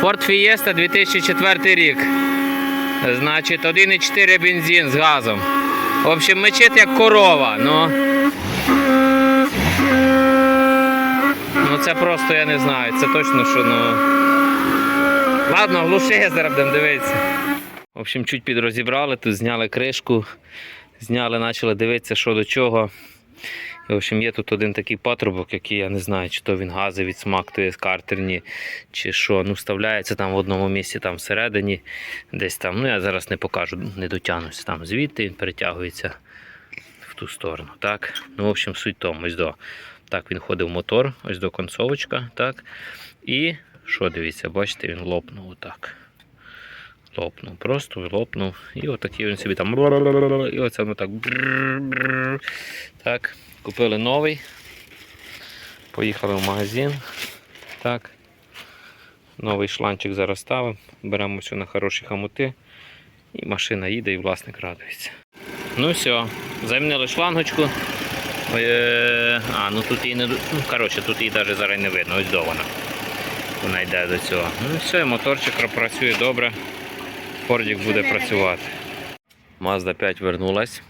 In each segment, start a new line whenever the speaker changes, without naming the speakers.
Ford Fiesta 2004 рік. Значить, 1,4 бензин з газом. В общем, мечить як корова. Ну, ну це просто я не знаю. Це точно, що ну. Ладно, глуши, зараз будемо дивитися. В общем, чуть підрозібрали, тут зняли кришку, зняли, почали дивитися, що до чого. В общем, є тут один такий патрубок, який я не знаю, чи то він гази відсмактує з картерні, чи що. Ну, вставляється там в одному місці, там всередині, десь там. Ну, я зараз не покажу, не дотягнуся. Там звідти він перетягується в ту сторону. Так. Ну, в общем, суть тому, ось до. Так, він ходив в мотор, ось до концовочка. Так. І що дивіться, бачите, він лопнув отак. Лопнув, просто лопнув. І отакий він собі там. І оце воно так. Так. Купили новий. Поїхали в магазин. Так. Новий шланчик зараз ставимо. Беремо все на хороші хамути. І машина їде і власник радується. Ну все, замінили шлангочку. Е, А, ну тут її не. Ну, коротше, тут її навіть зараз не видно, ось до вона. Вона йде до цього. Ну все, моторчик працює добре. Фордік буде працювати. Mazda 5 вернулась.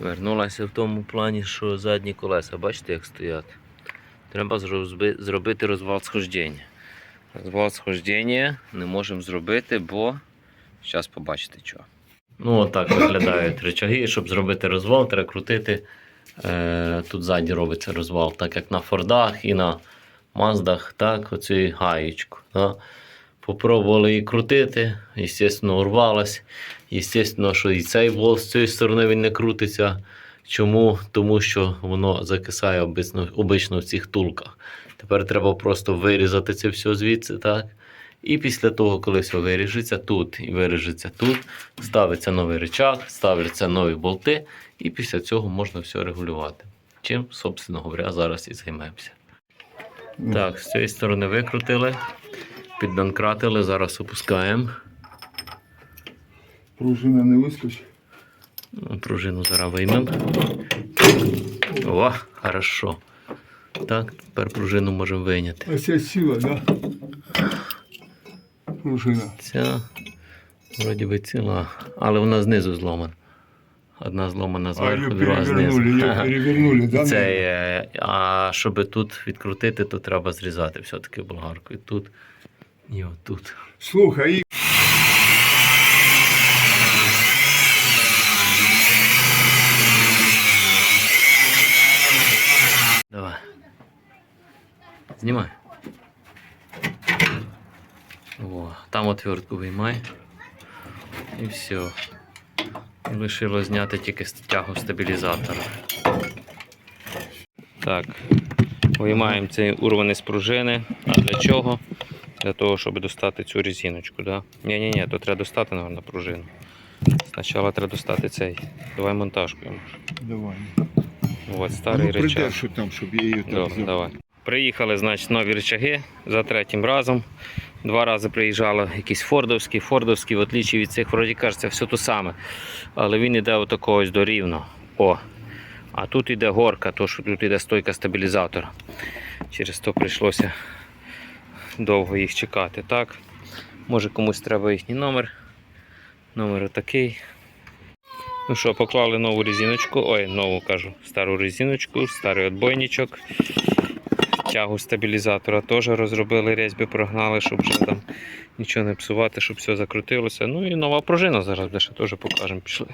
Вернулася в тому плані, що задні колеса, бачите, як стоять. Треба зробити розвал схождення. Розвал схождення не можемо зробити, бо зараз побачите що. Ну, отак виглядають речаги. Щоб зробити розвал, треба крутити. Е, тут ззаді робиться розвал, так як на Фордах і на Маздах, так, оцю гаєчку. Да. Попробували її крутити, звісно, урвалась. Естественно, що і цей болт з цієї сторони він не крутиться. Чому? Тому що воно закисає обично, обично в цих тулках. Тепер треба просто вирізати це все звідси, так? І після того, коли все виріжеться тут і виріжеться тут, ставиться новий рычаг, ставляться нові болти, і після цього можна все регулювати. Чим, собственно говоря, зараз і займемося. Так, з цієї сторони викрутили, піддонкратили, зараз опускаємо.
Пружина не вискочить.
Ну, Пружину зараз виймемо. О, хорошо. Так, тепер пружину можемо вийняти.
А ця сила, да? Пружина.
Ця вроді би ціла, але вона знизу зломана. Одна зломана зверху, друга знизу.
перевернули, да?
Це, а щоб тут відкрутити, то треба зрізати все-таки болгаркою. Тут і отут.
Слухай, і
Давай. Знімай. О, там отвертку виймай. І все. І лишило зняти тільки тягу стабілізатора. Так. Виймаємо цей урваний з пружини. А для чого? Для того, щоб достати цю резиночку. Да? Ні-ні-ні, то треба достати, мабуть, пружину. Спочатку треба достати цей. Давай монтажку
давай.
От, старий
ну,
речах.
придержу там, щоб я її так
Добре, давай. Приїхали, значить, нові речаги за третім разом. Два рази приїжджали якісь фордовські, фордовські, в отличі від цих, вроді кажеться, все те саме. Але він іде отакого ось до рівно. О. А тут іде горка, то що тут іде стойка стабілізатора. Через то прийшлося довго їх чекати. Так. Може комусь треба їхній номер. Номер такий. Ну що, поклали нову резиночку, ой, нову кажу, стару резиночку, старий отбойничок. Тягу стабілізатора теж розробили, різьби прогнали, щоб вже там нічого не псувати, щоб все закрутилося. Ну і нова пружина зараз де ще теж покажемо, пішли.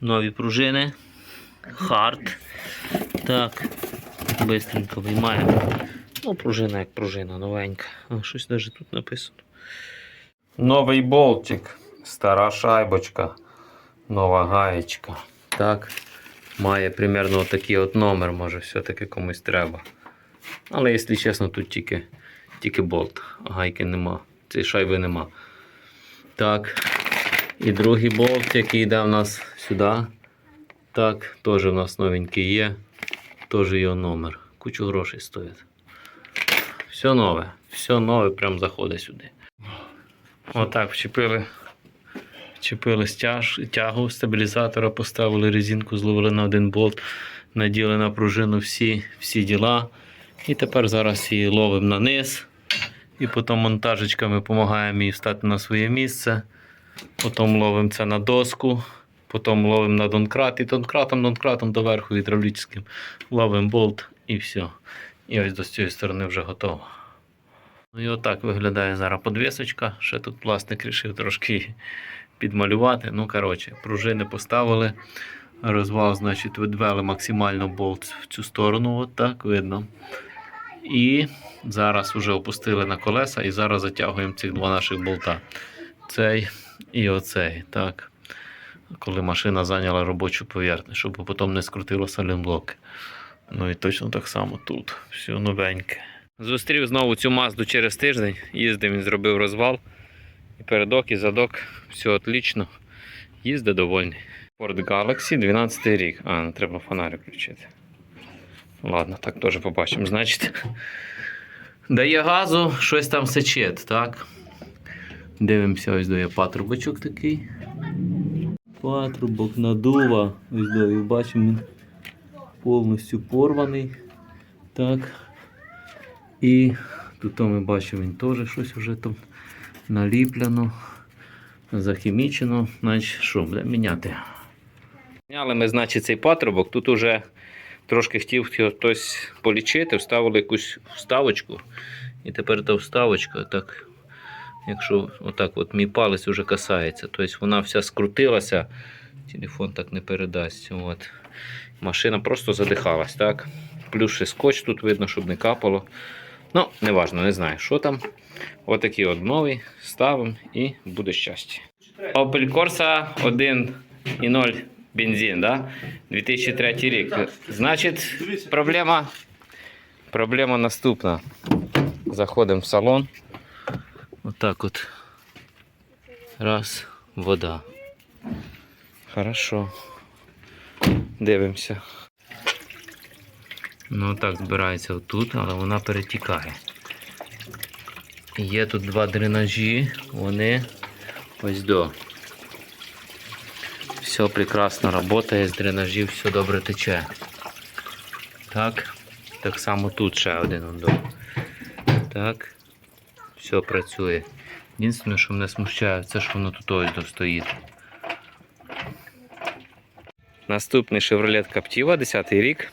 Нові пружини. Хард. Так. Бистренько виймаємо. Ну, пружина як пружина, новенька. А, щось навіть тут написано. Новий болтик. Стара шайбочка. Нова гаєчка. Так. Має примерно такий от номер, може все-таки комусь треба. Але, якщо чесно, тут тільки, тільки болт. Гайки нема. Цієї шайби нема. Так. І другий болт, який йде в нас сюди. Так, теж у нас новенький є. Теж його номер. Кучу грошей стоїть. Все нове. Все нове прям заходить сюди. Отак вчепили Чепили стяж, тягу стабілізатора, поставили резинку, зловили на один болт, наділи на пружину всі, всі діла. І тепер зараз її ловимо на низ І потім монтажечками допомагаємо їй встати на своє місце. Потім ловимо це на доску. Потім ловимо на донкрат і донкратом, донкратом доверху гідравлічним. Ловимо болт і все. І ось до цієї сторони вже готово. Ну і отак виглядає зараз подвісочка. Ще тут пластик рішив трошки підмалювати. Ну, коротше, пружини поставили. Розвал, значить, відвели максимально болт в цю сторону, от так видно. І зараз вже опустили на колеса і зараз затягуємо цих два наших болта. Цей і оцей. Так. Коли машина зайняла робочу поверхність, щоб потім не скрутило салінблоки. Ну і точно так само тут. Все новеньке. Зустрів знову цю мазду через тиждень. Їздив, він зробив розвал. І передок, і задок. Все отлично. Їздить довольний. Ford Galaxy 12 рік. А, не треба фонарик включити. Ладно, так теж побачимо. Значить, дає газу, щось там сече, так? Дивимося, ось дає патрубочок такий. Патрубок надува. Ось дає, бачимо, він повністю порваний. Так. І тут ми бачимо, він теж щось вже там наліплено, захімічено. Значить, що, будемо міняти. Міняли ми, значить, цей патрубок. Тут уже трошки хотів хтось полічити, вставили якусь вставочку. І тепер та вставочка, так, якщо отак от мій палець вже касається, тобто вона вся скрутилася, телефон так не передасть. От. Машина просто задихалась, так? Плюс ще скотч тут видно, щоб не капало. Ну, неважно, не знаю, що там. Отакий от новий ставимо і буде щастя. Opel Corsa 1.0 бензин, да? 2003 рік. Значить, проблема, проблема наступна. Заходимо в салон. Отак от. Раз, вода. Хорошо. Дивимося. Ну так збирається отут, але вона перетікає. Є тут два дренажі, вони ось до. Все прекрасно працює, з дренажів все добре тече. Так. Так само тут ще один он. Так. Все працює. Єдине, що мене смущає, це що воно тут ось до стоїть. Наступний Chevrolet Captiva, 10 рік.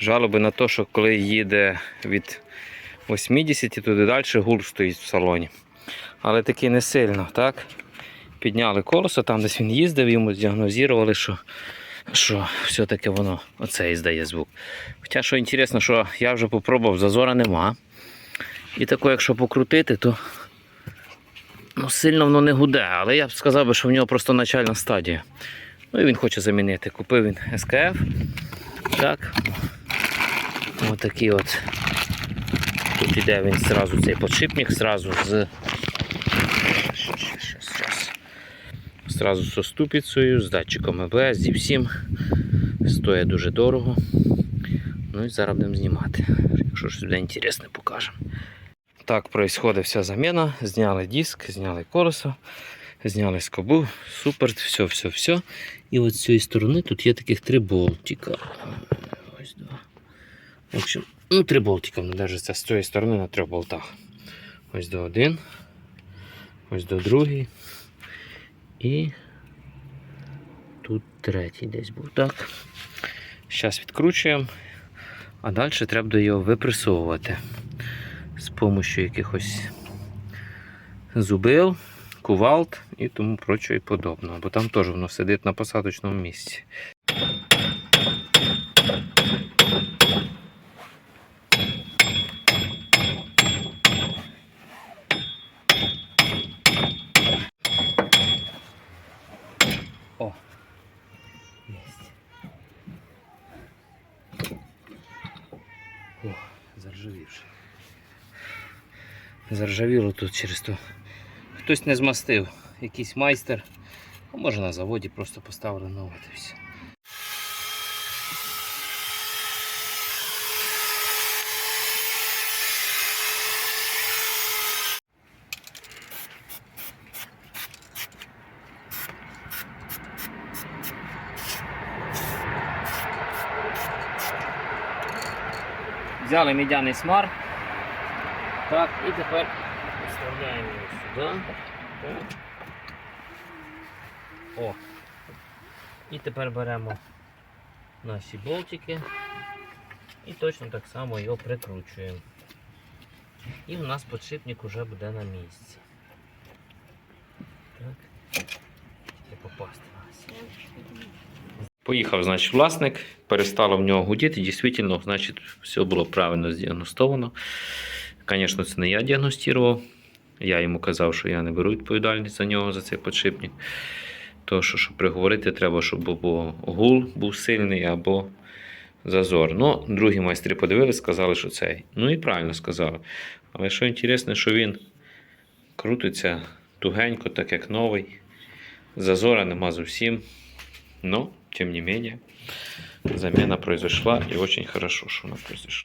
Жалоби на те, що коли їде від 80 туди далі, гул стоїть в салоні. Але таки не сильно, так? Підняли колесо, там десь він їздив, йому здіагнозували, що, що все-таки воно оце здає звук. Хоча, що інтересно, що я вже попробував, зазора нема. І тако, якщо покрутити, то ну, сильно воно не гуде. Але я б сказав, що в нього просто начальна стадія. Ну і він хоче замінити. Купив він СКФ. Так. Ось такий от. Тут іде він зразу цей подшипник, зразу з. Зразу з ступицею, з датчиком АБС, зі всім. Стоїть дуже дорого. Ну і зараз будемо знімати. Якщо щось буде інтересне, покажемо. Так происходить вся заміна. Зняли диск, зняли колесо, зняли скобу. Супер, все, все, все. І от з цієї сторони тут є таких три болтика. Ось два. В общем, ну три болтика воно з цієї сторони на трьох болтах. Ось до один, ось до другий. І тут третій десь був. Так. Зараз відкручуємо, а далі треба його випресовувати з допомогою якихось зубил, кувалд і тому прочого і подобного. Бо там теж воно сидить на посадочному місці. О, єсть. О, заржавівши. Заржавіло тут через то. Хтось не змастив. Якийсь майстер. А може на заводі просто поставили нове. Взяли мідяний смар. Так, і тепер Вставляємо його сюди. Так. О. І тепер беремо наші болтики і точно так само його прикручуємо. І в нас подшипник вже буде на місці. Так. Тільки попасти нас. Поїхав, значить, власник, перестало в нього гудіти, дійсно, значить, все було правильно здіагностовано. Звісно, це не я діагностував. Я йому казав, що я не беру відповідальність за нього, за цей подшипник. То, що, щоб приговорити, треба, щоб або гул був сильний, або зазор. Ну, другі майстри подивилися, сказали, що цей. Ну і правильно сказали. Але що інтересно, що він крутиться тугенько, так як новий. Зазора нема зовсім. Но, тем не менее, замена произошла и очень хорошо, что она произошла.